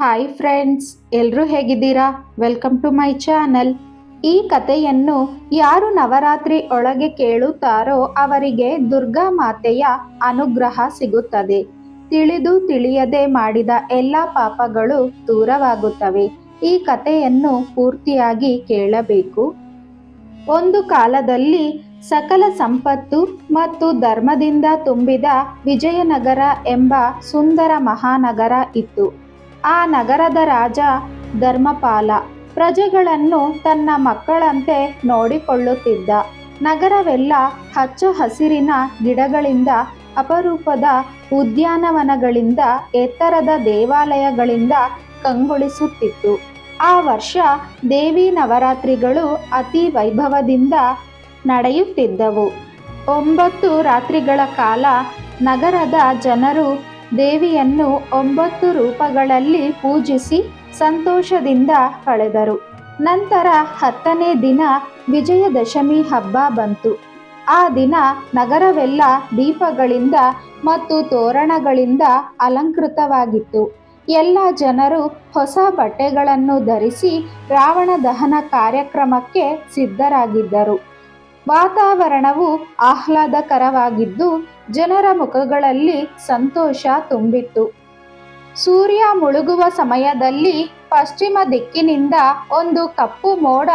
Hi friends ಎಲ್ಲರೂ ಹೇಗಿದ್ದೀರಾ? Welcome to my channel ಈ ಕಥೆಯನ್ನು ಯಾರು ನವರಾತ್ರಿ ಒಳಗೆ ಕೇಳುತ್ತಾರೋ ಅವರಿಗೆ ದುರ್ಗಾ ಮಾತೆಯ ಅನುಗ್ರಹ ಸಿಗುತ್ತದೆ. ತಿಳಿದು ತಿಳಿಯದೆ ಮಾಡಿದ ಎಲ್ಲ ಪಾಪಗಳು ದೂರವಾಗುತ್ತವೆ. ಈ ಕಥೆಯನ್ನು ಪೂರ್ತಿಯಾಗಿ ಕೇಳಬೇಕು. ಒಂದು ಕಾಲದಲ್ಲಿ ಸಕಲ ಸಂಪತ್ತು ಮತ್ತು ಧರ್ಮದಿಂದ ತುಂಬಿದ ವಿಜಯನಗರ ಎಂಬ ಸುಂದರ ಮಹಾನಗರ ಇತ್ತು. ಆ ನಗರದ ರಾಜ ಧರ್ಮಪಾಲ ಪ್ರಜೆಗಳನ್ನು ತನ್ನ ಮಕ್ಕಳಂತೆ ನೋಡಿಕೊಳ್ಳುತ್ತಿದ್ದ. ನಗರವೆಲ್ಲ ಹಚ್ಚ ಹಸಿರಿನ ಗಿಡಗಳಿಂದ, ಅಪರೂಪದ ಉದ್ಯಾನವನಗಳಿಂದ, ಎತ್ತರದ ದೇವಾಲಯಗಳಿಂದ ಕಂಗೊಳಿಸುತ್ತಿತ್ತು. ಆ ವರ್ಷ ದೇವಿ ನವರಾತ್ರಿಗಳು ಅತಿ ವೈಭವದಿಂದ ನಡೆಯುತ್ತಿದ್ದವು. ಒಂಬತ್ತು ರಾತ್ರಿಗಳ ಕಾಲ ನಗರದ ಜನರು ದೇವಿಯನ್ನು ಒಂಬತ್ತು ರೂಪಗಳಲ್ಲಿ ಪೂಜಿಸಿ ಸಂತೋಷದಿಂದ ಕಳೆದರು. ನಂತರ ಹತ್ತನೇ ದಿನ ವಿಜಯದಶಮಿ ಹಬ್ಬ ಬಂತು. ಆ ದಿನ ನಗರವೆಲ್ಲ ದೀಪಗಳಿಂದ ಮತ್ತು ತೋರಣಗಳಿಂದ ಅಲಂಕೃತವಾಗಿತ್ತು. ಎಲ್ಲ ಜನರು ಹೊಸ ಬಟ್ಟೆಗಳನ್ನು ಧರಿಸಿ ರಾವಣ ದಹನ ಕಾರ್ಯಕ್ರಮಕ್ಕೆ ಸಿದ್ಧರಾಗಿದ್ದರು. ವಾತಾವರಣವು ಆಹ್ಲಾದಕರವಾಗಿದ್ದು, ಜನರ ಮುಖಗಳಲ್ಲಿ ಸಂತೋಷ ತುಂಬಿತ್ತು. ಸೂರ್ಯ ಮುಳುಗುವ ಸಮಯದಲ್ಲಿ ಪಶ್ಚಿಮ ದಿಕ್ಕಿನಿಂದ ಒಂದು ಕಪ್ಪು ಮೋಡ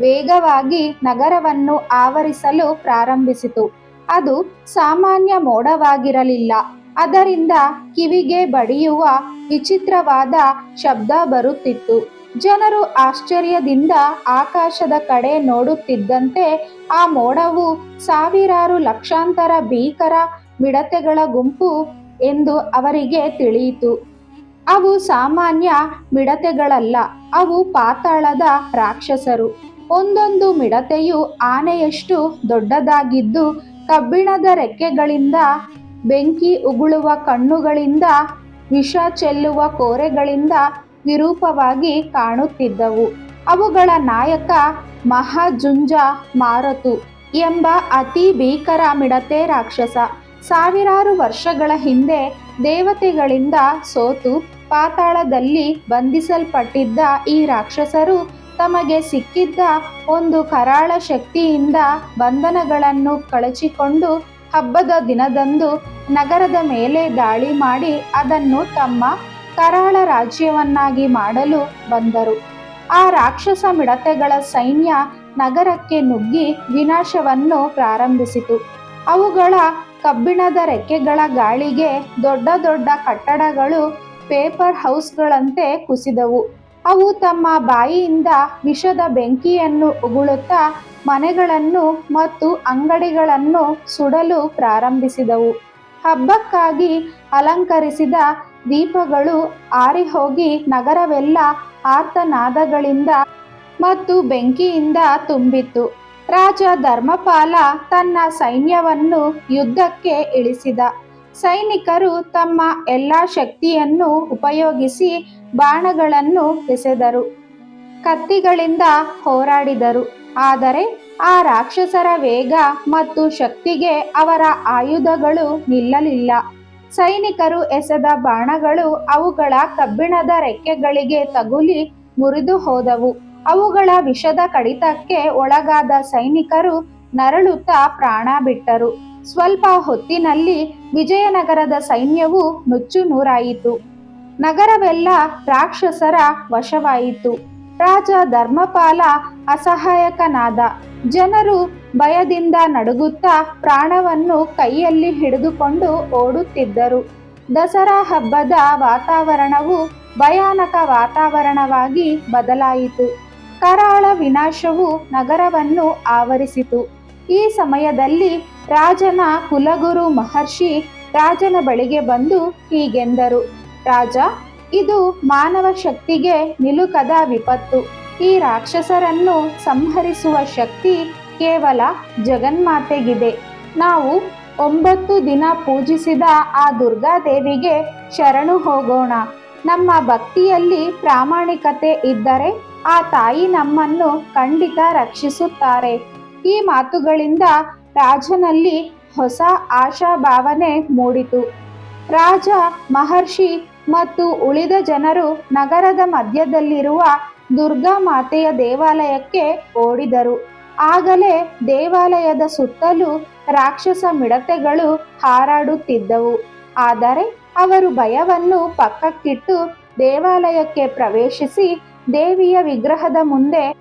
ವೇಗವಾಗಿ ನಗರವನ್ನು ಆವರಿಸಲು ಪ್ರಾರಂಭಿಸಿತು. ಅದು ಸಾಮಾನ್ಯ ಮೋಡವಾಗಿರಲಿಲ್ಲ. ಅದರಿಂದ ಕಿವಿಗೆ ಬಡಿಯುವ ವಿಚಿತ್ರವಾದ ಶಬ್ದ ಬರುತ್ತಿತ್ತು. ಜನರು ಆಶ್ಚರ್ಯದಿಂದ ಆಕಾಶದ ಕಡೆ ನೋಡುತ್ತಿದ್ದಂತೆ ಆ ಮೋಡವು ಸಾವಿರಾರು ಲಕ್ಷಾಂತರ ಭೀಕರ ಮಿಡತೆಗಳ ಗುಂಪು ಎಂದು ಅವರಿಗೆ ತಿಳಿಯಿತು. ಅವು ಸಾಮಾನ್ಯ ಮಿಡತೆಗಳಲ್ಲ, ಅವು ಪಾತಾಳದ ರಾಕ್ಷಸರು. ಒಂದೊಂದು ಮಿಡತೆಯು ಆನೆಯಷ್ಟು ದೊಡ್ಡದಾಗಿದ್ದು, ಕಬ್ಬಿಣದ ರೆಕ್ಕೆಗಳಿಂದ ಬೆಂಕಿ ಉಗುಳುವ ಕಣ್ಣುಗಳಿಂದ, ವಿಷ ಚೆಲ್ಲುವ ಕೋರೆಗಳಿಂದ ವಿರೂಪವಾಗಿ ಕಾಣುತ್ತಿದ್ದವು. ಅವುಗಳ ನಾಯಕ ಮಹಾಜುಂಜ ಮಾರತು ಎಂಬ ಅತಿ ಭೀಕರ ಮಿಡತೆ ರಾಕ್ಷಸ. ಸಾವಿರಾರು ವರ್ಷಗಳ ಹಿಂದೆ ದೇವತೆಗಳಿಂದ ಸೋತು ಪಾತಾಳದಲ್ಲಿ ಬಂಧಿಸಲ್ಪಟ್ಟಿದ್ದ ಈ ರಾಕ್ಷಸರು ತಮಗೆ ಸಿಕ್ಕಿದ್ದ ಒಂದು ಕರಾಳ ಶಕ್ತಿಯಿಂದ ಬಂಧನಗಳನ್ನು ಕಳಚಿಕೊಂಡು ಹಬ್ಬದ ದಿನದಂದು ನಗರದ ಮೇಲೆ ದಾಳಿ ಮಾಡಿ ಅದನ್ನು ತಮ್ಮ ಕರಾಳ ರಾಜ್ಯವನ್ನಾಗಿ ಮಾಡಲು ಬಂದರು. ಆ ರಾಕ್ಷಸ ಮಿಡತೆಗಳ ಸೈನ್ಯ ನಗರಕ್ಕೆ ನುಗ್ಗಿ ವಿನಾಶವನ್ನು ಪ್ರಾರಂಭಿಸಿತು. ಅವುಗಳ ಕಬ್ಬಿಣದ ರೆಕ್ಕೆಗಳ ಗಾಳಿಗೆ ದೊಡ್ಡ ದೊಡ್ಡ ಕಟ್ಟಡಗಳು ಪೇಪರ್ ಹೌಸ್ಗಳಂತೆ ಕುಸಿದವು. ಅವು ತಮ್ಮ ಬಾಯಿಯಿಂದ ವಿಷದ ಬೆಂಕಿಯನ್ನು ಉಗುಳುತ್ತಾ ಮನೆಗಳನ್ನು ಮತ್ತು ಅಂಗಡಿಗಳನ್ನು ಸುಡಲು ಪ್ರಾರಂಭಿಸಿದವು. ಹಬ್ಬಕ್ಕಾಗಿ ಅಲಂಕರಿಸಿದ ದೀಪಗಳು ಆರಿಹೋಗಿ ನಗರವೆಲ್ಲ ಆರ್ತನಾದಗಳಿಂದ ಮತ್ತು ಬೆಂಕಿಯಿಂದ ತುಂಬಿತ್ತು. ರಾಜ ಧರ್ಮಪಾಲ ತನ್ನ ಸೈನ್ಯವನ್ನು ಯುದ್ಧಕ್ಕೆ ಇಳಿಸಿದ. ಸೈನಿಕರು ತಮ್ಮ ಎಲ್ಲ ಶಕ್ತಿಯನ್ನು ಉಪಯೋಗಿಸಿ ಬಾಣಗಳನ್ನು ಎಸೆದರು. ಕತ್ತಿಗಳಿಂದ ಹೋರಾಡಿದರು. ಆದರೆ ಆ ರಾಕ್ಷಸರ ವೇಗ ಮತ್ತು ಶಕ್ತಿಗೆ ಅವರ ಆಯುಧಗಳು ನಿಲ್ಲಲಿಲ್ಲ. ಸೈನಿಕರು ಎಸೆದ ಬಾಣಗಳು ಅವುಗಳ ಕಬ್ಬಿಣದ ರೆಕ್ಕೆಗಳಿಗೆ ತಗುಲಿ ಮುರಿದು ಹೋದವು. ಅವುಗಳ ವಿಷದ ಕಡಿತಕ್ಕೆ ಒಳಗಾದ ಸೈನಿಕರು ನರಳುತ್ತಾ ಪ್ರಾಣ ಬಿಟ್ಟರು. ಸ್ವಲ್ಪ ಹೊತ್ತಿನಲ್ಲಿ ವಿಜಯನಗರದ ಸೈನ್ಯವು ನುಚ್ಚು ನೂರಾಯಿತು. ನಗರವೆಲ್ಲ ರಾಕ್ಷಸರ ವಶವಾಯಿತು. ರಾಜ ಧರ್ಮಪಾಲ ಅಸಹಾಯಕನಾದ. ಜನರು ಭಯದಿಂದ ನಡುಗುತ್ತಾ ಪ್ರಾಣವನ್ನು ಕೈಯಲ್ಲಿ ಹಿಡಿದುಕೊಂಡು ಓಡುತ್ತಿದ್ದರು. ದಸರಾ ಹಬ್ಬದ ವಾತಾವರಣವು ಭಯಾನಕ ವಾತಾವರಣವಾಗಿ ಬದಲಾಯಿತು. ಕರಾಳ ವಿನಾಶವು ನಗರವನ್ನು ಆವರಿಸಿತು. ಈ ಸಮಯದಲ್ಲಿ ರಾಜನ ಕುಲಗುರು ಮಹರ್ಷಿ ರಾಜನ ಬಳಿಗೆ ಬಂದು ಹೀಗೆಂದರು. ರಾಜ ಇದು ಮಾನವ ಶಕ್ತಿಗೆ ನಿಲುಕದ ವಿಪತ್ತು. ಈ ರಾಕ್ಷಸರನ್ನು ಸಂಹರಿಸುವ ಶಕ್ತಿ ಕೇವಲ ಜಗನ್ಮಾತೆಗಿದೆ. ನಾವು ಒಂಬತ್ತು ದಿನ ಪೂಜಿಸಿದ ಆ ದುರ್ಗಾದೇವಿಗೆ ಶರಣು ಹೋಗೋಣ. ನಮ್ಮ ಭಕ್ತಿಯಲ್ಲಿ ಪ್ರಾಮಾಣಿಕತೆ ಇದ್ದರೆ ಆ ತಾಯಿ ನಮ್ಮನ್ನು ಖಂಡಿತ ರಕ್ಷಿಸುತ್ತಾರೆ. ಈ ಮಾತುಗಳಿಂದ ರಾಜನಲ್ಲಿ ಹೊಸ ಆಶಾಭಾವನೆ ಮೂಡಿತು. ರಾಜ ಮಹರ್ಷಿ ಮತ್ತು ಉಳಿದ ಜನರು ನಗರದ ಮಧ್ಯದಲ್ಲಿರುವ ದುರ್ಗಾ ಮಾತೆಯ ದೇವಾಲಯಕ್ಕೆ ಓಡಿದರು. ಆಗಲೇ ದೇವಾಲಯದ ಸುತ್ತಲೂ ರಾಕ್ಷಸ ಮಿಡತೆಗಳು ಹಾರಾಡುತ್ತಿದ್ದವು. ಆದರೆ ಅವರು ಭಯವನ್ನು ಪಕ್ಕಕ್ಕಿಟ್ಟು ದೇವಾಲಯಕ್ಕೆ ಪ್ರವೇಶಿಸಿ ದೇವಿಯ ವಿಗ್ರಹದ ಮುಂದೆ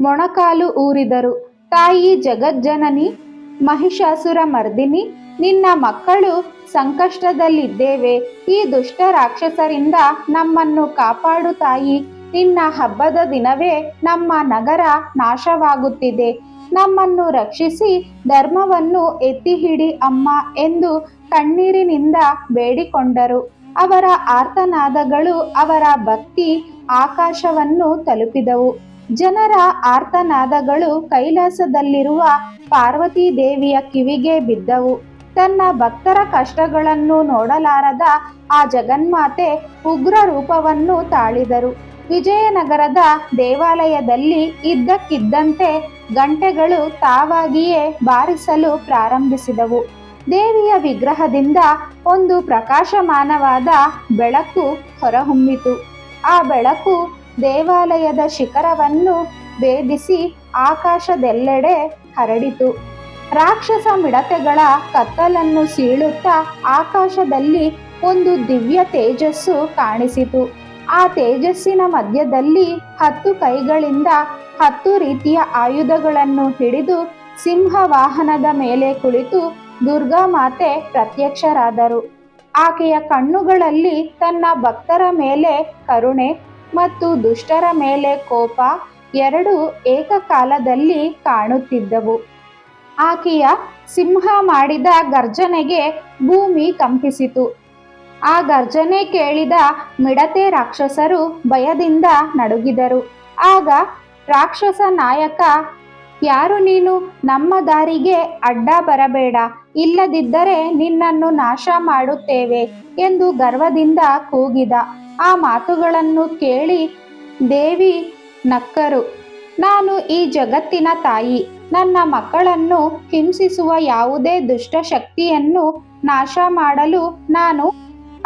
ಮೊಣಕಾಲು ಊರಿದರು. ತಾಯಿ ಜಗಜ್ಜನನಿ, ಮಹಿಷಾಸುರ ಮರ್ದಿನಿ, ನಿನ್ನ ಮಕ್ಕಳು ಸಂಕಷ್ಟದಲ್ಲಿದ್ದೇವೆ. ಈ ದುಷ್ಟ ರಾಕ್ಷಸರಿಂದ ನಮ್ಮನ್ನು ಕಾಪಾಡು ತಾಯಿ. ನಿನ್ನ ಹಬ್ಬದ ದಿನವೇ ನಮ್ಮ ನಗರ ನಾಶವಾಗುತ್ತಿದೆ. ನಮ್ಮನ್ನು ರಕ್ಷಿಸಿ ಧರ್ಮವನ್ನು ಎತ್ತಿ ಹಿಡಿ ಅಮ್ಮ ಎಂದು ಕಣ್ಣೀರಿನಿಂದ ಬೇಡಿಕೊಂಡರು. ಅವರ ಆರ್ತನಾದಗಳು ಅವರ ಭಕ್ತಿ ಆಕಾಶವನ್ನು ತಲುಪಿದವು. ಜನರ ಆರ್ತನಾದಗಳು ಕೈಲಾಸದಲ್ಲಿರುವ ಪಾರ್ವತಿ ದೇವಿಯ ಕಿವಿಗೆ ಬಿದ್ದವು. ತನ್ನ ಭಕ್ತರ ಕಷ್ಟಗಳನ್ನು ನೋಡಲಾರದ ಆ ಜಗನ್ಮಾತೆ ಉಗ್ರ ರೂಪವನ್ನು ತಾಳಿದರು. ವಿಜಯನಗರದ ದೇವಾಲಯದಲ್ಲಿ ಇದ್ದಕ್ಕಿದ್ದಂತೆ ಗಂಟೆಗಳು ತಾವಾಗಿಯೇ ಬಾರಿಸಲು ಪ್ರಾರಂಭಿಸಿದವು. ದೇವಿಯ ವಿಗ್ರಹದಿಂದ ಒಂದು ಪ್ರಕಾಶಮಾನವಾದ ಬೆಳಕು ಹೊರಹೊಮ್ಮಿತು. ಆ ಬೆಳಕು ದೇವಾಲಯದ ಶಿಖರವನ್ನು ಭೇದಿಸಿ ಆಕಾಶದೆಲ್ಲೆಡೆ ಹರಡಿತು. ರಾಕ್ಷಸ ಮಿಡತೆಗಳ ಕತ್ತಲನ್ನು ಸೀಳುತ್ತಾ ಆಕಾಶದಲ್ಲಿ ಒಂದು ದಿವ್ಯ ತೇಜಸ್ಸು ಕಾಣಿಸಿತು. ಆ ತೇಜಸ್ಸಿನ ಮಧ್ಯದಲ್ಲಿ ಹತ್ತು ಕೈಗಳಿಂದ ಹತ್ತು ರೀತಿಯ ಆಯುಧಗಳನ್ನು ಹಿಡಿದು ಸಿಂಹ ವಾಹನದ ಮೇಲೆ ಕುಳಿತು ದುರ್ಗಾ ಮಾತೆ ಪ್ರತ್ಯಕ್ಷರಾದರು. ಆಕೆಯ ಕಣ್ಣುಗಳಲ್ಲಿ ತನ್ನ ಭಕ್ತರ ಮೇಲೆ ಕರುಣೆ ಮತ್ತು ದುಷ್ಟರ ಮೇಲೆ ಕೋಪ ಎರಡು ಏಕಕಾಲದಲ್ಲಿ ಕಾಣುತ್ತಿದ್ದವು. ಆಕೆಯ ಸಿಂಹ ಮಾಡಿದ ಗರ್ಜನೆಗೆ ಭೂಮಿ ಕಂಪಿಸಿತು. ಆ ಗರ್ಜನೆ ಕೇಳಿದ ಮಿಡತೆ ರಾಕ್ಷಸರು ಭಯದಿಂದ ನಡುಗಿದರು. ಆಗ ರಾಕ್ಷಸ ನಾಯಕ, ಯಾರು ನೀನು? ನಮ್ಮ ದಾರಿಗೆ ಅಡ್ಡ ಬರಬೇಡ. ಇಲ್ಲದಿದ್ದರೆ ನಿನ್ನನ್ನು ನಾಶ ಮಾಡುತ್ತೇವೆ ಎಂದು ಗರ್ವದಿಂದ ಕೂಗಿದ. ಆ ಮಾತುಗಳನ್ನು ಕೇಳಿ ದೇವಿ ನಕ್ಕರು, ನಾನು ಈ ಜಗತ್ತಿನ ತಾಯಿ. ನನ್ನ ಮಕ್ಕಳನ್ನು ಹಿಂಸಿಸುವ ಯಾವುದೇ ದುಷ್ಟ ಶಕ್ತಿಯನ್ನು ನಾಶ ಮಾಡಲು ನಾನು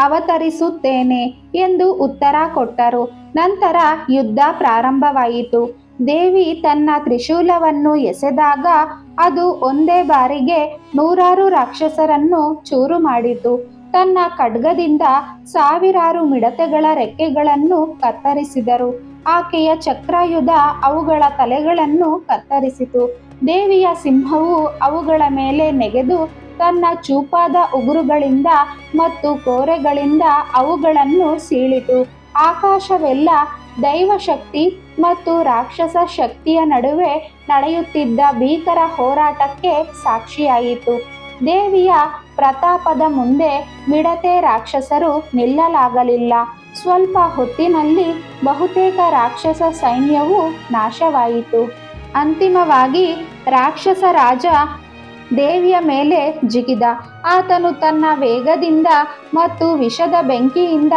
ಅವತರಿಸುತ್ತೇನೆ ಎಂದು ಉತ್ತರ ಕೊಟ್ಟರು. ನಂತರ ಯುದ್ಧ ಪ್ರಾರಂಭವಾಯಿತು. ದೇವಿ ತನ್ನ ತ್ರಿಶೂಲವನ್ನು ಎಸೆದಾಗ ಅದು ಒಂದೇ ಬಾರಿಗೆ ನೂರಾರು ರಾಕ್ಷಸರನ್ನು ಚೂರು ಮಾಡಿತು. ತನ್ನ ಖಡ್ಗದಿಂದ ಸಾವಿರಾರು ಮಿಡತೆಗಳ ರೆಕ್ಕೆಗಳನ್ನು ಕತ್ತರಿಸಿದರು. ಆಕೆಯ ಚಕ್ರಾಯುಧ ಅವುಗಳ ತಲೆಗಳನ್ನು ಕತ್ತರಿಸಿತು. ದೇವಿಯ ಸಿಂಹವು ಅವುಗಳ ಮೇಲೆ ನೆಗೆದು ತನ್ನ ಚೂಪಾದ ಉಗುರುಗಳಿಂದ ಮತ್ತು ಕೋರೆಗಳಿಂದ ಅವುಗಳನ್ನು ಸೀಳಿತು. ಆಕಾಶವೆಲ್ಲ ದೈವಶಕ್ತಿ ಮತ್ತು ರಾಕ್ಷಸ ಶಕ್ತಿಯ ನಡುವೆ ನಡೆಯುತ್ತಿದ್ದ ಭೀಕರ ಹೋರಾಟಕ್ಕೆ ಸಾಕ್ಷಿಯಾಯಿತು. ದೇವಿಯ ಪ್ರತಾಪದ ಮುಂದೆ ಮಿಡತೆ ರಾಕ್ಷಸರು ನಿಲ್ಲಲಾಗಲಿಲ್ಲ. ಸ್ವಲ್ಪ ಹೊತ್ತಿನಲ್ಲಿ ಬಹುತೇಕ ರಾಕ್ಷಸ ಸೈನ್ಯವು ನಾಶವಾಯಿತು. ಅಂತಿಮವಾಗಿ ರಾಕ್ಷಸ ರಾಜ ದೇವಿಯ ಮೇಲೆ ಜಿಗಿದ. ಆತನು ತನ್ನ ವೇಗದಿಂದ ಮತ್ತು ವಿಷದ ಬೆಂಕಿಯಿಂದ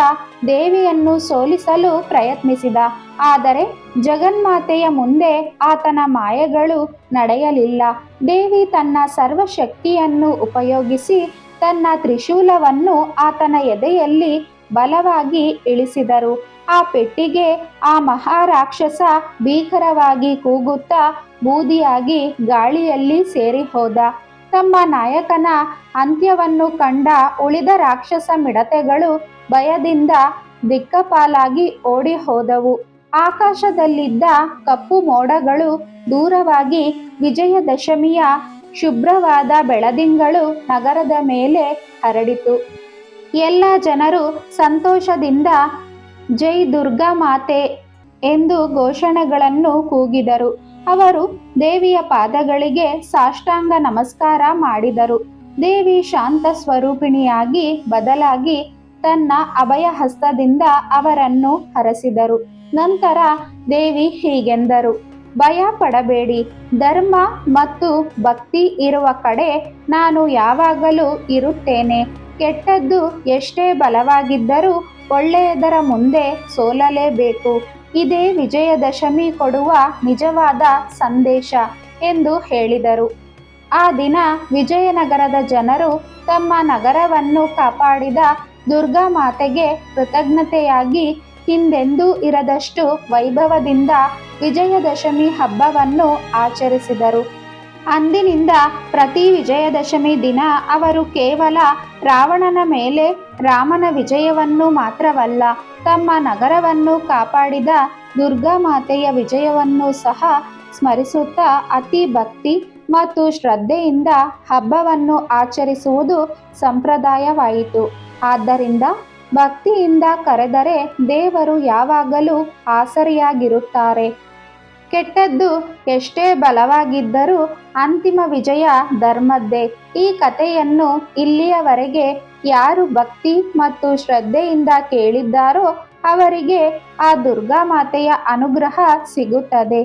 ದೇವಿಯನ್ನು ಸೋಲಿಸಲು ಪ್ರಯತ್ನಿಸಿದ. ಆದರೆ ಜಗನ್ಮಾತೆಯ ಮುಂದೆ ಆತನ ಮಾಯಗಳು ನಡೆಯಲಿಲ್ಲ. ದೇವಿ ತನ್ನ ಸರ್ವಶಕ್ತಿಯನ್ನು ಉಪಯೋಗಿಸಿ ತನ್ನ ತ್ರಿಶೂಲವನ್ನು ಆತನ ಎದೆಯಲ್ಲಿ ಬಲವಾಗಿ ಇಳಿಸಿದರು. ಆ ಪೆಟ್ಟಿಗೆ ಆ ಮಹಾರಾಕ್ಷಸ ಭೀಕರವಾಗಿ ಕೂಗುತ್ತಾ ಬೂದಿಯಾಗಿ ಗಾಳಿಯಲ್ಲಿ ಸೇರಿ ಹೋದ. ತಮ್ಮ ನಾಯಕನ ಅಂತ್ಯವನ್ನು ಕಂಡ ಉಳಿದ ರಾಕ್ಷಸ ಮಿಡತೆಗಳು ಭಯದಿಂದ ದಿಕ್ಕಪಾಲಾಗಿ ಓಡಿ ಹೋದವು ಆಕಾಶದಲ್ಲಿದ್ದ ಕಪ್ಪು ಮೋಡಗಳು ದೂರವಾಗಿ ವಿಜಯದಶಮಿಯ ಶುಭ್ರವಾದ ಬೆಳದಿಂಗಳು ನಗರದ ಮೇಲೆ ಹರಡಿತು. ಎಲ್ಲ ಜನರು ಸಂತೋಷದಿಂದ ಜೈ ದುರ್ಗಾ ಮಾತೆ ಎಂದು ಘೋಷಣೆಗಳನ್ನು ಕೂಗಿದರು. ಅವರು ದೇವಿಯ ಪಾದಗಳಿಗೆ ಸಾಷ್ಟಾಂಗ ನಮಸ್ಕಾರ ಮಾಡಿದರು. ದೇವಿ ಶಾಂತ ಸ್ವರೂಪಿಣಿಯಾಗಿ ಬದಲಾಗಿ ತನ್ನ ಅಭಯ ಹಸ್ತದಿಂದ ಅವರನ್ನು ಹರಸಿದರು. ನಂತರ ದೇವಿ ಹೀಗೆಂದರು. ಭಯ ಪಡಬೇಡಿ. ಧರ್ಮ ಮತ್ತು ಭಕ್ತಿ ಇರುವ ಕಡೆ ನಾನು ಯಾವಾಗಲೂ ಇರುತ್ತೇನೆ. ಕೆಟ್ಟದ್ದು ಎಷ್ಟೇ ಬಲವಾಗಿದ್ದರೂ ಒಳ್ಳೆಯದರ ಮುಂದೆ ಸೋಲಲೇಬೇಕು. ಇದೇ ವಿಜಯದಶಮಿ ಕೊಡುವ ನಿಜವಾದ ಸಂದೇಶ ಎಂದು ಹೇಳಿದರು. ಆ ದಿನ ವಿಜಯನಗರದ ಜನರು ತಮ್ಮ ನಗರವನ್ನು ಕಾಪಾಡಿದ ದುರ್ಗಾ ಮಾತೆಗೆ ಕೃತಜ್ಞತೆಯಾಗಿ ಹಿಂದೆಂದೂ ಇರದಷ್ಟು ವೈಭವದಿಂದ ವಿಜಯದಶಮಿ ಹಬ್ಬವನ್ನು ಆಚರಿಸಿದರು. ಅಂದಿನಿಂದ ಪ್ರತಿ ವಿಜಯದಶಮಿ ದಿನ ಅವರು ಕೇವಲ ರಾವಣನ ಮೇಲೆ ರಾಮನ ವಿಜಯವನ್ನು ಮಾತ್ರವಲ್ಲ ತಮ್ಮ ನಗರವನ್ನು ಕಾಪಾಡಿದ ದುರ್ಗಾ ಮಾತೆಯ ವಿಜಯವನ್ನು ಸಹ ಸ್ಮರಿಸುತ್ತಾ ಅತಿ ಭಕ್ತಿ ಮತ್ತು ಶ್ರದ್ಧೆಯಿಂದ ಹಬ್ಬವನ್ನು ಆಚರಿಸುವುದು ಸಂಪ್ರದಾಯವಾಯಿತು. ಆದ್ದರಿಂದ ಭಕ್ತಿಯಿಂದ ಕರೆದರೆ ದೇವರು ಯಾವಾಗಲೂ ಆಸರಿಯಾಗಿರುತ್ತಾರೆ. ಕೆಟ್ಟದ್ದು ಎಷ್ಟೇ ಬಲವಾಗಿದ್ದರೂ ಅಂತಿಮ ವಿಜಯ ಧರ್ಮದ್ದೇ. ಈ ಕಥೆಯನ್ನು ಇಲ್ಲಿಯವರೆಗೆ ಯಾರು ಭಕ್ತಿ ಮತ್ತು ಶ್ರದ್ಧೆಯಿಂದ ಕೇಳಿದ್ದಾರೋ ಅವರಿಗೆ ಆ ದುರ್ಗಾ ಮಾತೆಯ ಅನುಗ್ರಹ ಸಿಗುತ್ತದೆ.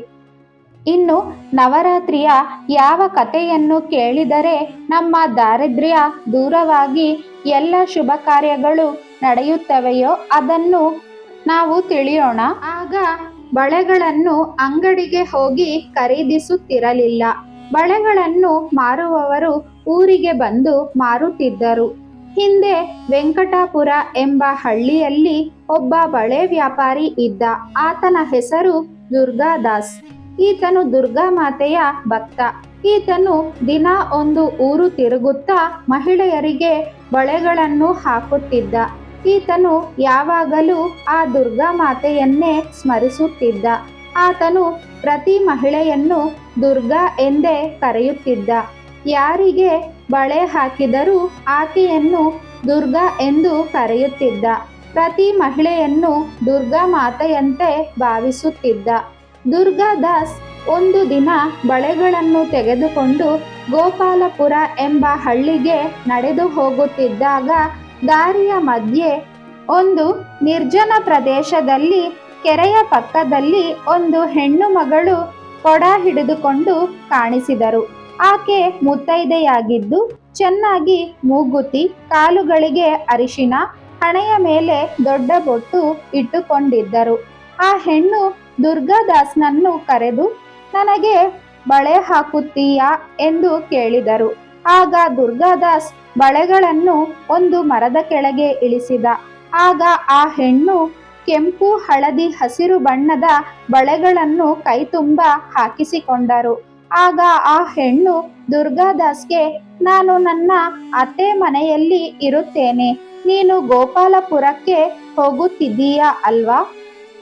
ಇನ್ನು ನವರಾತ್ರಿಯ ಯಾವ ಕಥೆಯನ್ನು ಕೇಳಿದರೆ ನಮ್ಮ ದಾರಿದ್ರ್ಯ ದೂರವಾಗಿ ಎಲ್ಲ ಶುಭ ಕಾರ್ಯಗಳು ನಡೆಯುತ್ತವೆಯೋ ಅದನ್ನು ನಾವು ತಿಳಿಯೋಣ. ಆಗ ಬಳೆಗಳನ್ನು ಅಂಗಡಿಗೆ ಹೋಗಿ ಖರೀದಿಸುತ್ತಿರಲಿಲ್ಲ. ಬಳೆಗಳನ್ನು ಮಾರುವವರು ಊರಿಗೆ ಬಂದು ಮಾರುತ್ತಿದ್ದರು. ಹಿಂದೆ ವೆಂಕಟಾಪುರ ಎಂಬ ಹಳ್ಳಿಯಲ್ಲಿ ಒಬ್ಬ ಬಳೆ ವ್ಯಾಪಾರಿ ಇದ್ದ. ಆತನ ಹೆಸರು ದುರ್ಗಾದಾಸ್. ಈತನು ದುರ್ಗಾ ಮಾತೆಯ ಭಕ್ತ. ಈತನು ದಿನ ಒಂದು ಊರು ತಿರುಗುತ್ತಾ ಮಹಿಳೆಯರಿಗೆ ಬಳೆಗಳನ್ನು ಹಾಕುತ್ತಿದ್ದ. ಈತನು ಯಾವಾಗಲೂ ಆ ದುರ್ಗಾ ಮಾತೆಯನ್ನೇ ಸ್ಮರಿಸುತ್ತಿದ್ದ. ಆತನು ಪ್ರತಿ ಮಹಿಳೆಯನ್ನು ದುರ್ಗಾ ಎಂದೇ ಕರೆಯುತ್ತಿದ್ದ. ಯಾರಿಗೆ ಬಳೆ ಹಾಕಿದರೂ ಆಕೆಯನ್ನು ದುರ್ಗಾ ಎಂದು ಕರೆಯುತ್ತಿದ್ದ. ಪ್ರತಿ ಮಹಿಳೆಯನ್ನು ದುರ್ಗಾ ಮಾತೆಯಂತೆ ಭಾವಿಸುತ್ತಿದ್ದ. ದುರ್ಗಾ ದಾಸ್ ಒಂದು ದಿನ ಬಳೆಗಳನ್ನು ತೆಗೆದುಕೊಂಡು ಗೋಪಾಲಪುರ ಎಂಬ ಹಳ್ಳಿಗೆ ನಡೆದು ಹೋಗುತ್ತಿದ್ದಾಗ ದಾರಿಯ ಮಧ್ಯೆ ಒಂದು ನಿರ್ಜನ ಪ್ರದೇಶದಲ್ಲಿ, ಕೆರೆಯ ಪಕ್ಕದಲ್ಲಿ ಒಂದು ಹೆಣ್ಣು ಮಗಳು ಕೊಡ ಹಿಡಿದುಕೊಂಡು ಕಾಣಿಸಿದರು. ಆಕೆ ಮುತ್ತೈದೆಯಾಗಿದ್ದು, ಚೆನ್ನಾಗಿ ಮೂಗುತಿ, ಕಾಲುಗಳಿಗೆ ಅರಿಶಿನ, ಹಣೆಯ ಮೇಲೆ ದೊಡ್ಡ ಬೊಟ್ಟು ಇಟ್ಟುಕೊಂಡಿದ್ದರು. ಆ ಹೆಣ್ಣು ದುರ್ಗಾದಾಸ್ನನ್ನು ಕರೆದು, ನನಗೆ ಬಳೆ ಹಾಕುತ್ತೀಯಾ? ಎಂದು ಕೇಳಿದರು. ಆಗ ದುರ್ಗಾದಾಸ್ ಬಳೆಗಳನ್ನು ಒಂದು ಮರದ ಕೆಳಗೆ ಇಳಿಸಿದ. ಆಗ ಆ ಹೆಣ್ಣು ಕೆಂಪು ಹಳದಿ ಹಸಿರು ಬಣ್ಣದ ಬಳೆಗಳನ್ನು ಕೈತುಂಬ ಹಾಕಿಸಿಕೊಂಡರು. ಆಗ ಆ ಹೆಣ್ಣು ದುರ್ಗಾದಾಸ್ಗೆ, ನಾನು ನನ್ನ ಅತ್ತೆ ಮನೆಯಲ್ಲಿ ಇರುತ್ತೇನೆ. ನೀನು ಗೋಪಾಲಪುರಕ್ಕೆ ಹೋಗುತ್ತಿದ್ದೀಯಾ ಅಲ್ವಾ?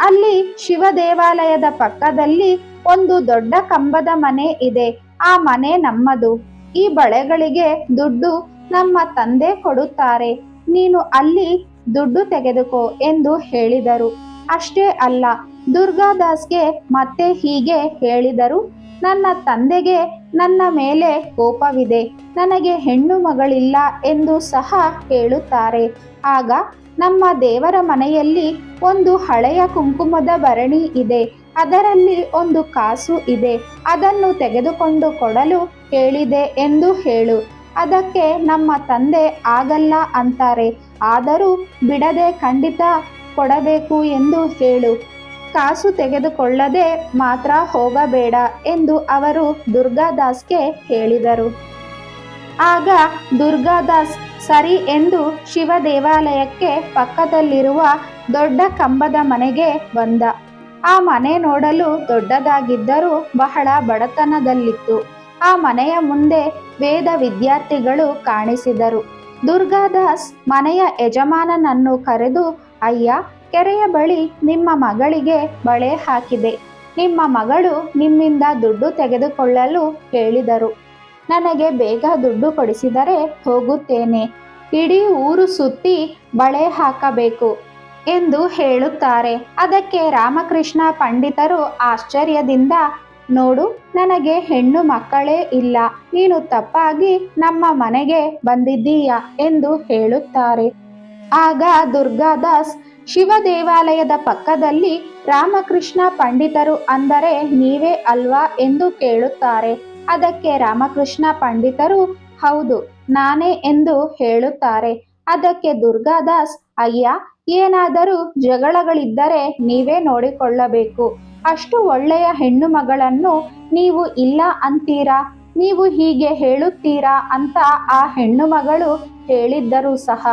ಅಲ್ಲಿ ಶಿವ ದೇವಾಲಯದ ಪಕ್ಕದಲ್ಲಿ ಒಂದು ದೊಡ್ಡ ಕಂಬದ ಮನೆ ಇದೆ. ಆ ಮನೆ ನಮ್ಮದು. ಈ ಬಳೆಗಳಿಗೆ ದುಡ್ಡು ನಮ್ಮ ತಂದೆ ಕೊಡುತ್ತಾರೆ. ನೀನು ಅಲ್ಲಿ ದುಡ್ಡು ತೆಗೆದುಕೋ ಎಂದು ಹೇಳಿದರು. ಅಷ್ಟೇ ಅಲ್ಲ, ದುರ್ಗಾದಾಸ್ಗೆ ಮತ್ತೆ ಹೀಗೆ ಹೇಳಿದರು, ನನ್ನ ತಂದೆಗೆ ನನ್ನ ಮೇಲೆ ಕೋಪವಿದೆ, ನನಗೆ ಹೆಣ್ಣು ಮಗಳಿಲ್ಲ ಎಂದು ಸಹ ಹೇಳುತ್ತಾರೆ. ಆಗ ನಮ್ಮ ದೇವರ ಮನೆಯಲ್ಲಿ ಒಂದು ಹಳೆಯ ಕುಂಕುಮದ ಭರಣಿ ಇದೆ, ಅದರಲ್ಲಿ ಒಂದು ಕಾಸು ಇದೆ, ಅದನ್ನು ತೆಗೆದುಕೊಂಡು ಕೊಡಲು ಹೇಳಿದೆ ಎಂದು ಹೇಳು. ಅದಕ್ಕೆ ನಮ್ಮ ತಂದೆ ಆಗಲ್ಲ ಅಂತಾರೆ. ಆದರೂ ಬಿಡದೆ ಖಂಡಿತ ಕೊಡಬೇಕು ಎಂದು ಹೇಳು. ಕಾಸು ತೆಗೆದುಕೊಳ್ಳದೆ ಮಾತ್ರ ಹೋಗಬೇಡ ಎಂದು ಅವರು ದುರ್ಗಾದಾಸ್ಗೆ ಹೇಳಿದರು. ಆಗ ದುರ್ಗಾದಾಸ್ ಸರಿ ಎಂದು ಶಿವ ದೇವಾಲಯಕ್ಕೆ ಪಕ್ಕದಲ್ಲಿರುವ ದೊಡ್ಡ ಕಂಬದ ಮನೆಗೆ ಬಂದ. ಆ ಮನೆ ನೋಡಲು ದೊಡ್ಡದಾಗಿದ್ದರೂ ಬಹಳ ಬಡತನದಲ್ಲಿತ್ತು. ಆ ಮನೆಯ ಮುಂದೆ ವೇದ ವಿದ್ಯಾರ್ಥಿಗಳು ಕಾಣಿಸಿದರು. ದುರ್ಗಾದಾಸ್ ಮನೆಯ ಯಜಮಾನನನ್ನು ಕರೆದು, ಅಯ್ಯ, ಕೆರೆಯ ಬಳಿ ನಿಮ್ಮ ಮಗಳಿಗೆ ಬಳೆ ಹಾಕಿದೆ. ನಿಮ್ಮ ಮಗಳು ನಿಮ್ಮಿಂದ ದುಡ್ಡು ತೆಗೆದುಕೊಳ್ಳಲು ಹೇಳಿದರು. ನನಗೆ ಬೇಗ ದುಡ್ಡು ಕೊಡಿಸಿದರೆ ಹೋಗುತ್ತೇನೆ. ಇಡೀ ಊರು ಸುತ್ತಿ ಬಳೆ ಹಾಕಬೇಕು ಎಂದು ಹೇಳುತ್ತಾರೆ. ಅದಕ್ಕೆ ರಾಮಕೃಷ್ಣ ಪಂಡಿತರು ಆಶ್ಚರ್ಯದಿಂದ ನೋಡು, ನನಗೆ ಹೆಣ್ಣು ಮಕ್ಕಳೇ ಇಲ್ಲ. ನೀನು ತಪ್ಪಾಗಿ ನಮ್ಮ ಮನೆಗೆ ಬಂದಿದ್ದೀಯ ಎಂದು ಹೇಳುತ್ತಾರೆ. ಆಗ ದುರ್ಗಾದಾಸ್ ಶಿವ ದೇವಾಲಯದ ಪಕ್ಕದಲ್ಲಿ ರಾಮಕೃಷ್ಣ ಪಂಡಿತರು ಅಂದರೆ ನೀವೇ ಅಲ್ವಾ ಎಂದು ಕೇಳುತ್ತಾರೆ. ಅದಕ್ಕೆ ರಾಮಕೃಷ್ಣ ಪಂಡಿತರು, ಹೌದು, ನಾನೇ ಎಂದು ಹೇಳುತ್ತಾರೆ. ಅದಕ್ಕೆ ದುರ್ಗಾದಾಸ್, ಅಯ್ಯ, ಏನಾದರೂ ಜಗಳಗಳಿದ್ದರೆ ನೀವೇ ನೋಡಿಕೊಳ್ಳಬೇಕು. ಅಷ್ಟು ಒಳ್ಳೆಯ ಹೆಣ್ಣು ಮಗಳನ್ನು ನೀವು ಇಲ್ಲ ಅಂತೀರಾ? ನೀವು ಹೀಗೆ ಹೇಳುತ್ತೀರಾ ಅಂತ ಆ ಹೆಣ್ಣು ಮಗಳು ಹೇಳಿದ್ದರೂ ಸಹ.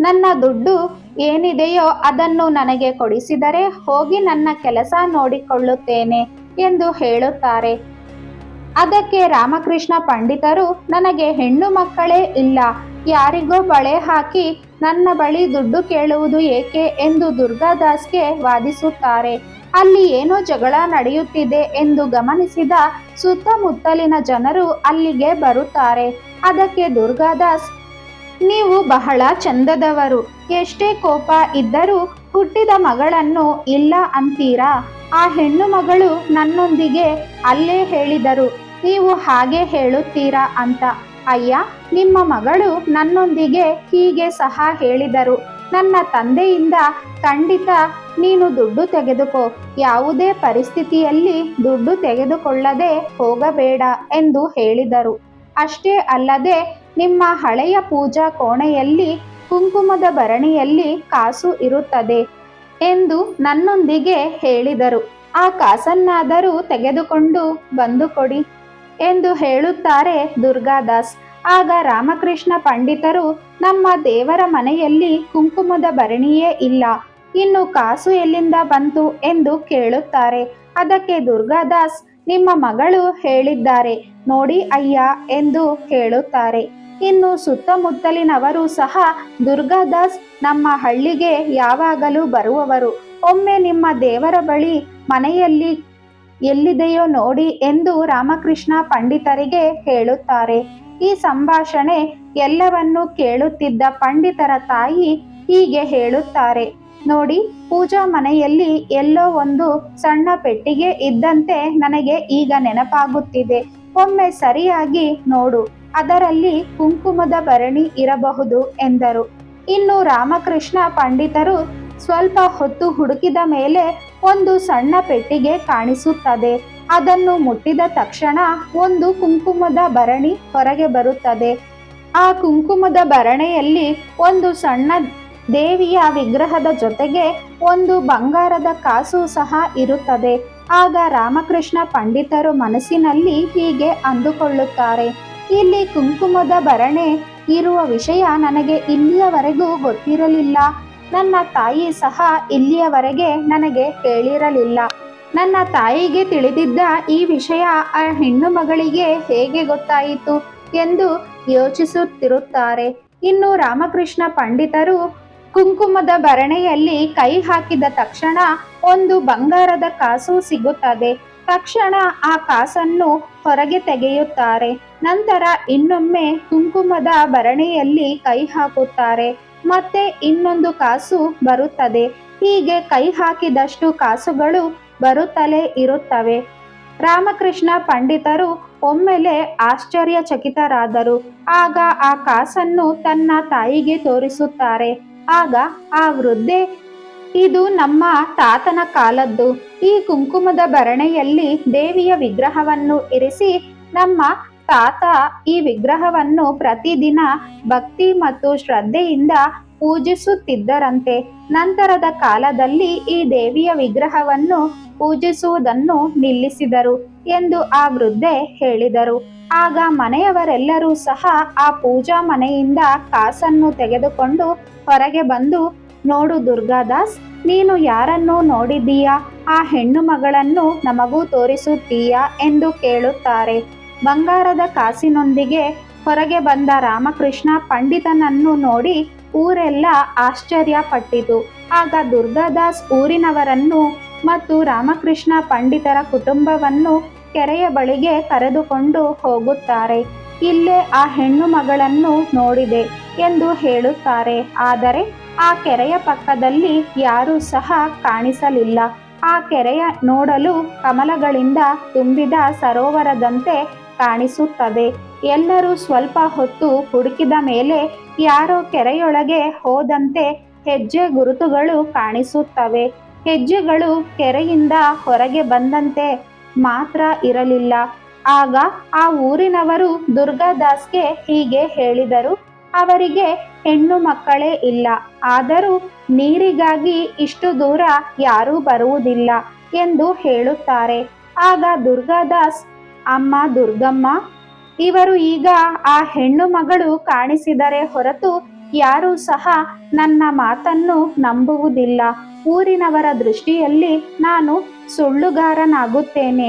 ನನ್ನ ದುಡ್ಡು ಏನಿದೆಯೋ ಅದನ್ನು ನನಗೆ ಕೊಡಿಸಿದರೆ ಹೋಗಿ ನನ್ನ ಕೆಲಸ ನೋಡಿಕೊಳ್ಳುತ್ತೇನೆ ಎಂದು ಹೇಳುತ್ತಾರೆ. ಅದಕ್ಕೆ ರಾಮಕೃಷ್ಣ ಪಂಡಿತರು, ನನಗೆ ಹೆಣ್ಣು ಮಕ್ಕಳೇ ಇಲ್ಲ. ಯಾರಿಗೋ ಬಳೆ ಹಾಕಿ ನನ್ನ ಬಳಿ ದುಡ್ಡು ಕೇಳುವುದು ಏಕೆ ಎಂದು ದುರ್ಗಾದಾಸ್ಗೆ ವಾದಿಸುತ್ತಾರೆ. ಅಲ್ಲಿ ಏನೋ ಜಗಳ ನಡೆಯುತ್ತಿದೆ ಎಂದು ಗಮನಿಸಿದ ಸುತ್ತಮುತ್ತಲಿನ ಜನರು ಅಲ್ಲಿಗೆ ಬರುತ್ತಾರೆ. ಅದಕ್ಕೆ ದುರ್ಗಾದಾಸ್, ನೀವು ಬಹಳ ಚಂದದವರು. ಎಷ್ಟೇ ಕೋಪ ಇದ್ದರೂ ಹುಟ್ಟಿದ ಮಗಳನ್ನು ಇಲ್ಲ ಅಂತೀರಾ? ಆ ಹೆಣ್ಣು ಮಗಳು ನನ್ನೊಂದಿಗೆ ಅಲ್ಲೇ ಹೇಳಿದರು. ನೀವು ಹಾಗೆ ಹೇಳುತ್ತೀರಾ ಅಂತ. ಅಯ್ಯ, ನಿಮ್ಮ ಮಗಳು ನನ್ನೊಂದಿಗೆ ಹೀಗೆ ಸಹ ಹೇಳಿದರು. ನನ್ನ ತಂದೆಯಿಂದ ಖಂಡಿತ ನೀನು ದುಡ್ಡು ತೆಗೆದುಕೋ. ಯಾವುದೇ ಪರಿಸ್ಥಿತಿಯಲ್ಲಿ ದುಡ್ಡು ತೆಗೆದುಕೊಳ್ಳದೆ ಹೋಗಬೇಡ ಎಂದು ಹೇಳಿದರು. ಅಷ್ಟೇ ಅಲ್ಲದೆ ನಿಮ್ಮ ಹಳೆಯ ಪೂಜಾ ಕೋಣೆಯಲ್ಲಿ ಕುಂಕುಮದ ಭರಣಿಯಲ್ಲಿ ಕಾಸು ಇರುತ್ತದೆ ಎಂದು ನನ್ನೊಂದಿಗೆ ಹೇಳಿದರು. ಆ ಕಾಸನ್ನಾದರೂ ತೆಗೆದುಕೊಂಡು ಬಂದು ಕೊಡಿ ಎಂದು ಹೇಳುತ್ತಾರೆ ದುರ್ಗಾದಾಸ್. ಆಗ ರಾಮಕೃಷ್ಣ ಪಂಡಿತರು, ನಮ್ಮ ದೇವರ ಮನೆಯಲ್ಲಿ ಕುಂಕುಮದ ಭರಣಿಯೇ ಇಲ್ಲ. ಇನ್ನು ಕಾಸು ಎಲ್ಲಿಂದ ಬಂತು ಎಂದು ಕೇಳುತ್ತಾರೆ. ಅದಕ್ಕೆ ದುರ್ಗಾದಾಸ್, ನಿಮ್ಮ ಮಗಳು ಹೇಳಿದ್ದಾರೆ, ನೋಡಿ ಅಯ್ಯ ಎಂದು ಹೇಳುತ್ತಾರೆ. ಇನ್ನು ಸುತ್ತಮುತ್ತಲಿನವರು ಸಹ, ದುರ್ಗಾದಾಸ್, ನಮ್ಮ ಹಳ್ಳಿಗೆ ಯಾವಾಗಲೂ ಬರುವವರು. ಒಮ್ಮೆ ನಿಮ್ಮ ದೇವರ ಬಳಿ ಮನೆಯಲ್ಲಿ ಎಲ್ಲಿದೆಯೋ ನೋಡಿ ಎಂದು ರಾಮಕೃಷ್ಣ ಪಂಡಿತರಿಗೆ ಹೇಳುತ್ತಾರೆ. ಈ ಸಂಭಾಷಣೆ ಎಲ್ಲವನ್ನೂ ಕೇಳುತ್ತಿದ್ದ ಪಂಡಿತರ ತಾಯಿ ಹೀಗೆ ಹೇಳುತ್ತಾರೆ. ನೋಡಿ, ಪೂಜಾ ಮನೆಯಲ್ಲಿ ಎಲ್ಲೋ ಒಂದು ಸಣ್ಣ ಪೆಟ್ಟಿಗೆ ಇದ್ದಂತೆ ನನಗೆ ಈಗ ನೆನಪಾಗುತ್ತಿದೆ. ಒಮ್ಮೆ ಸರಿಯಾಗಿ ನೋಡು, ಅದರಲ್ಲಿ ಕುಂಕುಮದ ಭರಣಿ ಇರಬಹುದು ಎಂದರು. ಇನ್ನು ರಾಮಕೃಷ್ಣ ಪಂಡಿತರು ಸ್ವಲ್ಪ ಹೊತ್ತು ಹುಡುಕಿದ ಮೇಲೆ ಒಂದು ಸಣ್ಣ ಪೆಟ್ಟಿಗೆ ಕಾಣಿಸುತ್ತದೆ. ಅದನ್ನು ಮುಟ್ಟಿದ ತಕ್ಷಣ ಒಂದು ಕುಂಕುಮದ ಭರಣಿ ಹೊರಗೆ ಬರುತ್ತದೆ. ಆ ಕುಂಕುಮದ ಭರಣೆಯಲ್ಲಿ ಒಂದು ಸಣ್ಣ ದೇವಿಯ ವಿಗ್ರಹದ ಜೊತೆಗೆ ಒಂದು ಬಂಗಾರದ ಕಾಸು ಸಹ ಇರುತ್ತದೆ. ಆಗ ರಾಮಕೃಷ್ಣ ಪಂಡಿತರು ಮನಸ್ಸಿನಲ್ಲಿ ಹೀಗೆ ಅಂದುಕೊಳ್ಳುತ್ತಾರೆ. ಇಲ್ಲಿ ಕುಂಕುಮದ ಭರಣೆ ಇರುವ ವಿಷಯ ನನಗೆ ಇಲ್ಲಿಯವರೆಗೂ ಗೊತ್ತಿರಲಿಲ್ಲ. ನನ್ನ ತಾಯಿ ಸಹ ಇಲ್ಲಿಯವರೆಗೆ ನನಗೆ ಹೇಳಿರಲಿಲ್ಲ ನನ್ನ ತಾಯಿಗೆ ತಿಳಿದಿದ್ದ ಈ ವಿಷಯ ಆ ಹೆಣ್ಣು ಮಗಳಿಗೆ ಹೇಗೆ ಗೊತ್ತಾಯಿತು ಎಂದು ಯೋಚಿಸುತ್ತಿರುತ್ತಾರೆ. ಇನ್ನು ರಾಮಕೃಷ್ಣ ಪಂಡಿತರು ಕುಂಕುಮದ ಭರಣೆಯಲ್ಲಿ ಕೈ ಹಾಕಿದ ತಕ್ಷಣ ಒಂದು ಬಂಗಾರದ ಕಾಸು ಸಿಗುತ್ತದೆ. ತಕ್ಷಣ ಆ ಕಾಸನ್ನು ಹೊರಗೆ ತೆಗೆಯುತ್ತಾರೆ. ನಂತರ ಇನ್ನೊಮ್ಮೆ ಕುಂಕುಮದ ಭರಣೆಯಲ್ಲಿ ಕೈ ಹಾಕುತ್ತಾರೆ. ಮತ್ತೆ ಇನ್ನೊಂದು ಕಾಸು ಬರುತ್ತದೆ. ಹೀಗೆ ಕೈ ಹಾಕಿದಷ್ಟು ಕಾಸುಗಳು ಬರುತ್ತಲೇ ಇರುತ್ತವೆ. ರಾಮಕೃಷ್ಣ ಪಂಡಿತರು ಒಮ್ಮೆಲೆ ಆಶ್ಚರ್ಯಚಕಿತರಾದರು. ಆಗ ಆ ಕಾಸನ್ನು ತನ್ನ ತಾಯಿಗೆ ತೋರಿಸುತ್ತಾರೆ. ಆಗ ಆ ವೃದ್ಧೆ, ಇದು ನಮ್ಮ ತಾತನ ಕಾಲದ್ದು. ಈ ಕುಂಕುಮದ ಭರಣೆಯಲ್ಲಿ ದೇವಿಯ ವಿಗ್ರಹವನ್ನು ಇರಿಸಿ ನಮ್ಮ ತಾತ ಈ ವಿಗ್ರಹವನ್ನು ಪ್ರತಿದಿನ ಭಕ್ತಿ ಮತ್ತು ಶ್ರದ್ಧೆಯಿಂದ ಪೂಜಿಸುತ್ತಿದ್ದರಂತೆ ನಂತರದ ಕಾಲದಲ್ಲಿ ಈ ದೇವಿಯ ವಿಗ್ರಹವನ್ನು ಪೂಜಿಸುವುದನ್ನು ನಿಲ್ಲಿಸಿದರು ಎಂದು ಆ ವೃದ್ಧೆ ಹೇಳಿದರು. ಆಗ ಮನೆಯವರೆಲ್ಲರೂ ಸಹ ಆ ಪೂಜಾ ಮನೆಯಿಂದ ಕಾಸನ್ನು ತೆಗೆದುಕೊಂಡು ಹೊರಗೆ ಬಂದು, ನೋಡು ದುರ್ಗಾದಾಸ್, ನೀನು ಯಾರನ್ನು ನೋಡಿದ್ದೀಯಾ? ಆ ಹೆಣ್ಣು ಮಗಳನ್ನು ನಮಗೂ ತೋರಿಸುತ್ತೀಯಾ? ಎಂದು ಕೇಳುತ್ತಾರೆ. ಬಂಗಾರದ ಕಾಸಿನೊಂದಿಗೆ ಹೊರಗೆ ಬಂದ ರಾಮಕೃಷ್ಣ ಪಂಡಿತನನ್ನು ನೋಡಿ ಊರೆಲ್ಲ ಆಶ್ಚರ್ಯ ಪಟ್ಟಿತು ಆಗ ದುರ್ಗಾದಾಸ್ ಊರಿನವರನ್ನು ಮತ್ತು ರಾಮಕೃಷ್ಣ ಪಂಡಿತರ ಕುಟುಂಬವನ್ನು ಕೆರೆಯ ಬಳಿಗೆ ಕರೆದುಕೊಂಡು ಹೋಗುತ್ತಾರೆ. ಇಲ್ಲೇ ಆ ಹೆಣ್ಣು ಮಗಳನ್ನು ನೋಡಿದೆ ಎಂದು ಹೇಳುತ್ತಾರೆ. ಆದರೆ ಆ ಕೆರೆಯ ಪಕ್ಕದಲ್ಲಿ ಯಾರೂ ಸಹ ಕಾಣಿಸಲಿಲ್ಲ. ಆ ಕೆರೆಯ ನೋಡಲು ಕಮಲಗಳಿಂದ ತುಂಬಿದ ಸರೋವರದಂತೆ ಕಾಣಿಸುತ್ತದೆ. ಎಲ್ಲರೂ ಸ್ವಲ್ಪ ಹೊತ್ತು ಹುಡುಕಿದ ಮೇಲೆ ಯಾರೋ ಕೆರೆಯೊಳಗೆ ಹೋದಂತೆ ಹೆಜ್ಜೆ ಗುರುತುಗಳು ಕಾಣಿಸುತ್ತವೆ. ಹೆಜ್ಜೆಗಳು ಕೆರೆಯಿಂದ ಹೊರಗೆ ಬಂದಂತೆ ಮಾತ್ರ ಇರಲಿಲ್ಲ. ಆಗ ಆ ಊರಿನವರು ದುರ್ಗಾದಾಸ್ಗೆ ಹೀಗೆ ಹೇಳಿದರು, ಅವರಿಗೆ ಹೆಣ್ಣು ಮಕ್ಕಳೇ ಇಲ್ಲ, ಆದರೂ ನೀರಿಗಾಗಿ ಇಷ್ಟು ದೂರ ಯಾರೂ ಬರುವುದಿಲ್ಲ ಎಂದು ಹೇಳುತ್ತಾರೆ. ಆಗ ದುರ್ಗಾದಾಸ್, ಅಮ್ಮ ದುರ್ಗಮ್ಮ ಇವರು ಈಗ ಆ ಹೆಣ್ಣು ಮಗಳು ಕಾಣಿಸಿದರೆ ಹೊರತು ಯಾರೂ ಸಹ ನನ್ನ ಮಾತನ್ನು ನಂಬುವುದಿಲ್ಲ. ಊರಿನವರ ದೃಷ್ಟಿಯಲ್ಲಿ ನಾನು ಸುಳ್ಳುಗಾರನಾಗುತ್ತೇನೆ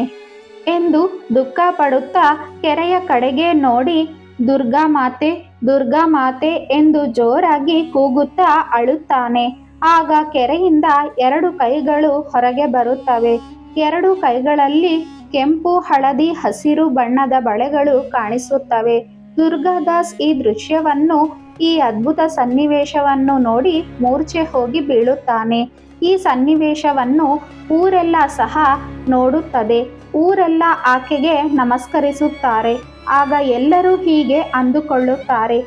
ಎಂದು ದುಃಖ ಪಡುತ್ತಾ ಕೆರೆಯ ಕಡೆಗೆ ನೋಡಿ, ದುರ್ಗಾ ಮಾತೆ ದುರ್ಗಾ ಮಾತೆ ಎಂದು ಜೋರಾಗಿ ಕೂಗುತ್ತಾ ಅಳುತ್ತಾನೆ. ಆಗ ಕೆರೆಯಿಂದ ಎರಡು ಕೈಗಳು ಹೊರಗೆ ಬರುತ್ತವೆ. ಎರಡು ಕೈಗಳಲ್ಲಿ ಕೆಂಪು ಹಳದಿ ಹಸಿರು ಬಣ್ಣದ ಬಳೆಗಳು ಕಾಣಿಸುತ್ತವೆ. ದುರ್ಗಾದಾಸ್ ಈ ದೃಶ್ಯವನ್ನು, ಈ ಅದ್ಭುತ ಸನ್ನಿವೇಶವನ್ನು ನೋಡಿ ಮೂರ್ಛೆ ಹೋಗಿ ಬೀಳುತ್ತಾನೆ. ಈ ಸನ್ನಿವೇಶವನ್ನು ಊರೆಲ್ಲ ಸಹ ನೋಡುತ್ತದೆ. ಊರೆಲ್ಲ ಆಕೆಗೆ ನಮಸ್ಕರಿಸುತ್ತಾರೆ. ಆಗ ಎಲ್ಲರೂ ಹೀಗೆ ಅಂದುಕೊಳ್ಳುತ್ತಾರೆ.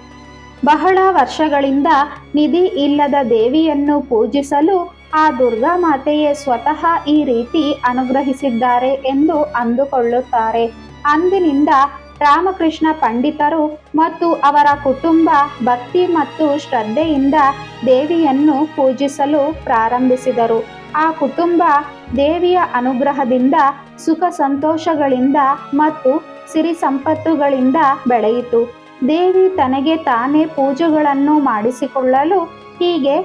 ಬಹಳ ವರ್ಷಗಳಿಂದ ನಿಧಿ ಇಲ್ಲದ ದೇವಿಯನ್ನು ಪೂಜಿಸಲು ಆ ದುರ್ಗಾ ಮಾತೆಯೇ ಸ್ವತಃ ಈ ರೀತಿ ಅನುಗ್ರಹಿಸಿದ್ದಾರೆ ಎಂದು ಅಂದುಕೊಳ್ಳುತ್ತಾರೆ. ಅಂದಿನಿಂದ ರಾಮಕೃಷ್ಣ ಪಂಡಿತರು ಮತ್ತು ಅವರ ಕುಟುಂಬ ಭಕ್ತಿ ಮತ್ತು ಶ್ರದ್ಧೆಯಿಂದ ದೇವಿಯನ್ನು ಪೂಜಿಸಲು ಪ್ರಾರಂಭಿಸಿದರು. ಆ ಕುಟುಂಬ ದೇವಿಯ ಅನುಗ್ರಹದಿಂದ, ಸುಖ ಸಂತೋಷಗಳಿಂದ ಮತ್ತು ಸಿರಿ ಸಂಪತ್ತುಗಳಿಂದ ಬೆಳೆಯಿತು. ದೇವಿ ತನಗೆ ತಾನೇ ಪೂಜೆಗಳನ್ನು ಮಾಡಿಸಿಕೊಳ್ಳಲು ಹೀಗೆ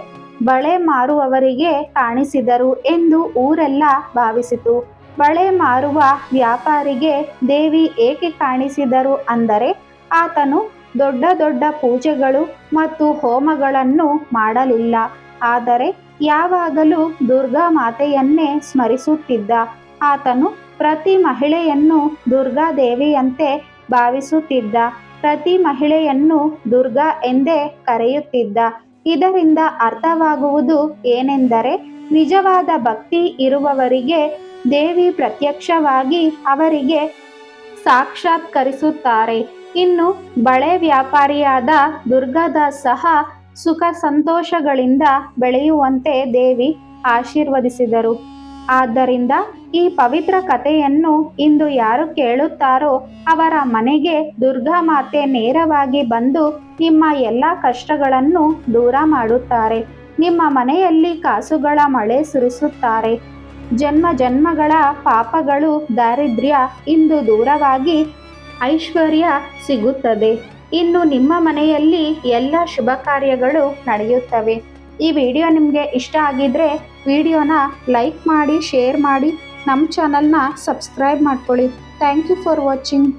ಬಳೆ ಮಾರುವವರಿಗೆ ಕಾಣಿಸಿದರು ಎಂದು ಊರೆಲ್ಲ ಭಾವಿಸಿತು. ಬಳೆ ಮಾರುವ ವ್ಯಾಪಾರಿಗೆ ದೇವಿ ಏಕೆ ಕಾಣಿಸಿದರು ಅಂದರೆ ಆತನು ದೊಡ್ಡ ದೊಡ್ಡ ಪೂಜೆಗಳು ಮತ್ತು ಹೋಮಗಳನ್ನು ಮಾಡಲಿಲ್ಲ. ಆದರೆ ಯಾವಾಗಲೂ ದುರ್ಗಾ ಮಾತೆಯನ್ನೇ ಸ್ಮರಿಸುತ್ತಿದ್ದ. ಆತನು ಪ್ರತಿ ಮಹಿಳೆಯನ್ನು ದುರ್ಗಾ ದೇವಿಯಂತೆ ಭಾವಿಸುತ್ತಿದ್ದ. ಪ್ರತಿ ಮಹಿಳೆಯನ್ನು ದುರ್ಗಾ ಎಂದೇ ಕರೆಯುತ್ತಿದ್ದ. ಇದರಿಂದ ಅರ್ಥವಾಗುವುದು ಏನೆಂದರೆ ನಿಜವಾದ ಭಕ್ತಿ ಇರುವವರಿಗೆ ದೇವಿ ಪ್ರತ್ಯಕ್ಷವಾಗಿ ಅವರಿಗೆ ಸಾಕ್ಷಾತ್ಕರಿಸುತ್ತಾರೆ. ಇನ್ನು ಬಳೆ ವ್ಯಾಪಾರಿಯಾದ ದುರ್ಗಾದಾಸ್ ಸಹ ಸುಖ ಸಂತೋಷಗಳಿಂದ ಬೆಳೆಯುವಂತೆ ದೇವಿ ಆಶೀರ್ವದಿಸಿದರು. ಆದ್ದರಿಂದ ಈ ಪವಿತ್ರ ಕಥೆಯನ್ನು ಇಂದು ಯಾರು ಕೇಳುತ್ತಾರೋ ಅವರ ಮನೆಗೆ ದುರ್ಗಾ ಮಾತೆ ನೇರವಾಗಿ ಬಂದು ನಿಮ್ಮ ಎಲ್ಲ ಕಷ್ಟಗಳನ್ನು ದೂರ ಮಾಡುತ್ತಾರೆ. ನಿಮ್ಮ ಮನೆಯಲ್ಲಿ ಕಾಸುಗಳ ಮಳೆ ಸುರಿಸುತ್ತಾರೆ. ಜನ್ಮ ಜನ್ಮಗಳ ಪಾಪಗಳು ದಾರಿದ್ರ್ಯ ಇಂದು ದೂರವಾಗಿ ಐಶ್ವರ್ಯ ಸಿಗುತ್ತದೆ. ಇನ್ನು ನಿಮ್ಮ ಮನೆಯಲ್ಲಿ ಎಲ್ಲ ಶುಭ ಕಾರ್ಯಗಳು ನಡೆಯುತ್ತವೆ. ಈ ವಿಡಿಯೋ ನಿಮಗೆ ಇಷ್ಟ ಆಗಿದ್ರೆ ವಿಡಿಯೋನ ಲೈಕ್ ಮಾಡಿ ಶೇರ್ ಮಾಡಿ ನಮ್ಮ ಚಾನಲ್ನ ಸಬ್ಸ್ಕ್ರೈಬ್ ಮಾಡ್ಕೊಳ್ಳಿ. Thank you for watching.